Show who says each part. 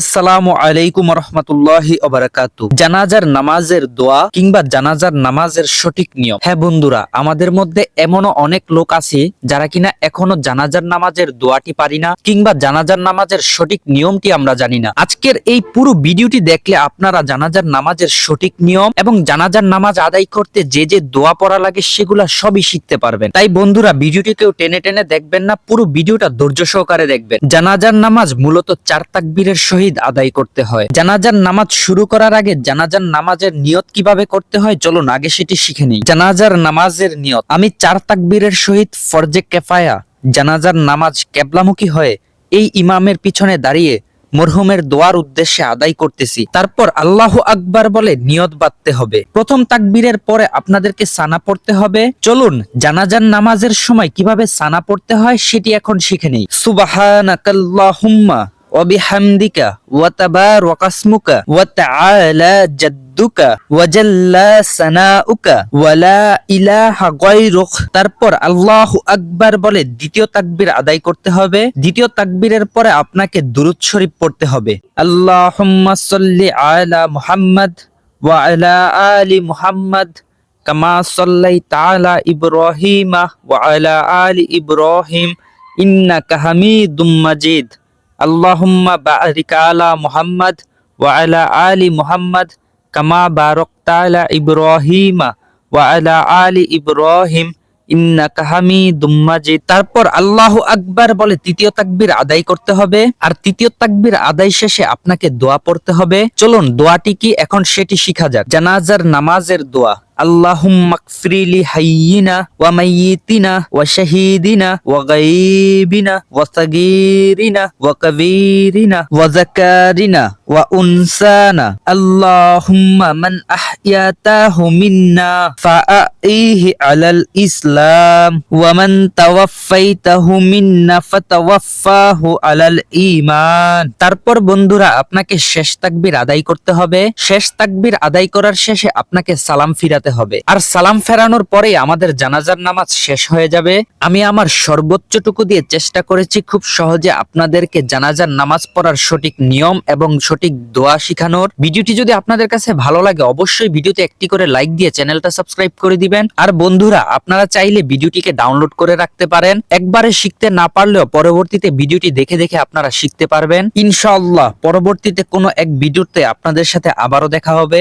Speaker 1: আসসালামু আলাইকুম রহমতুল্লাহি ওবারাকাতু জানাজার নামাজের দোয়া কিংবা জানাজার নামাজের সঠিক নিয়ম। হ্যাঁ বন্ধুরা, আমাদের মধ্যে এমনও অনেক লোক আছে যারা কিনা এখনও জানাজার নামাজের দোয়াটি পারি না কিংবা জানাজার নামাজের সঠিক নিয়মটি আমরা জানি না। আজকের এই পুরো ভিডিওটি দেখলে আপনারা জানাজার নামাজের সঠিক নিয়ম এবং জানাজার নামাজ আদায় করতে যে যে দোয়া পড়া লাগে সেগুলা সবই শিখতে পারবেন। তাই বন্ধুরা, ভিডিওটি কেউ টেনে টেনে দেখবেন না, পুরো ভিডিওটা ধৈর্য সহকারে দেখবেন। জানাজার নামাজ মূলত চার তাকবীরের সহিত আদায় করতে হয়। জানাজার নামাজ শুরু করার আগে জানাজার নামাজের নিয়ত কীভাবে করতে হয়, চলুন আগে সেটি শিখে নিই। জানাজার নামাজের নিয়ত, আমি চার তাকবীরের সহিত ফরজে কেফায়া, জানাজার নামাজ কেবলামুখী হয়ে এই ইমামের পিছনে দাঁড়িয়ে মরহুমের দোয়ার উদ্দেশ্যে আদায় করতেছি। তারপর আল্লাহ আকবার বলে নিয়ত বাঁধতে হবে। প্রথম তাকবীরের পরে আপনাদেরকে সানা পড়তে হবে। চলুন, জানাজার নামাজের সময় কীভাবে সানা পড়তে হয় সেটি এখন শিখে নেই। সুবাহানাকাল্লাহুম্মা। وبحمدك وتبارك اسمك وتعالى جدك وجل سناؤك ولا إله غيرك তারপর আল্লাহ আকবার বলে দ্বিতীয় তাকবীর আদায় করতে হবে দ্বিতীয় তাকবীরের পরে আপনাকে দুরূদ শরীফ পড়তে হবে আল্লাহুম্মা সাল্লি আলা মুহাম্মদ ওয়া আলা আলি মুহাম্মদ কামা সাল্লাইতা আলা ইব্রাহিমা ওয়া আলা আলি ইব্রাহিম ইন্নাকা হামিদুম মাজিদ আল্লাহুম্মা বারিক আলা মুহাম্মদ ওয়া আলা আলি মুহাম্মদ কামা বারাকতা আলা ইব্রাহিমা ওয়া আলা আলি ইব্রাহিম তারপর আল্লাহু আকবার বলে তৃতীয় তাকবীর আদায় করতে হবে আর তৃতীয় তাকবীর আদায় শেষে আপনাকে দোয়া পড়তে হবে। চলুন দোয়াটি কি? এখন সেটি শিখা যাক। জানাজার নামাজের দোয়া। اللهم اغفر لي حينا وميتنا وشهيدنا وغيبنا وصغيرنا وكبيرنا وذكارنا وأنسانا اللهم من أحياته منا فأعيه على الإسلام ومن توفيته منا فتوفاه على الإيمان তারপর বন্ধুরা আপনাকে শেষ তাকবীর আদায় করতে হবে শেষ তাকবীর আদায় করার শেষে আপনাকে সালাম ফিরাতে হবে। আর সালাম ফেরানোর পরেই আমাদের জানাজার নামাজ শেষ হয়ে যাবে। আমি আমার সর্বোচ্চটুকু দিয়ে চেষ্টা করেছি খুব সহজে আপনাদেরকে জানাজার নামাজ পড়ার সঠিক নিয়ম এবং সঠিক দোয়া শিখানোর। ভিডিওটি যদি আপনাদের কাছে ভালো লাগে, অবশ্যই ভিডিওতে একটি করে লাইক দিয়ে চ্যানেলটা সাবস্ক্রাইব করে দিবেন। আর বন্ধুরা, আপনারা চাইলে ভিডিওটিকে ডাউনলোড করে রাখতে পারেন। একবারে শিখতে না পারলেও পরবর্তীতে ভিডিওটি দেখে দেখে আপনারা শিখতে পারবেন। ইনশাআল্লাহ, পরবর্তীতে কোনো এক ভিডিওতে আপনাদের সাথে আবারও দেখা হবে।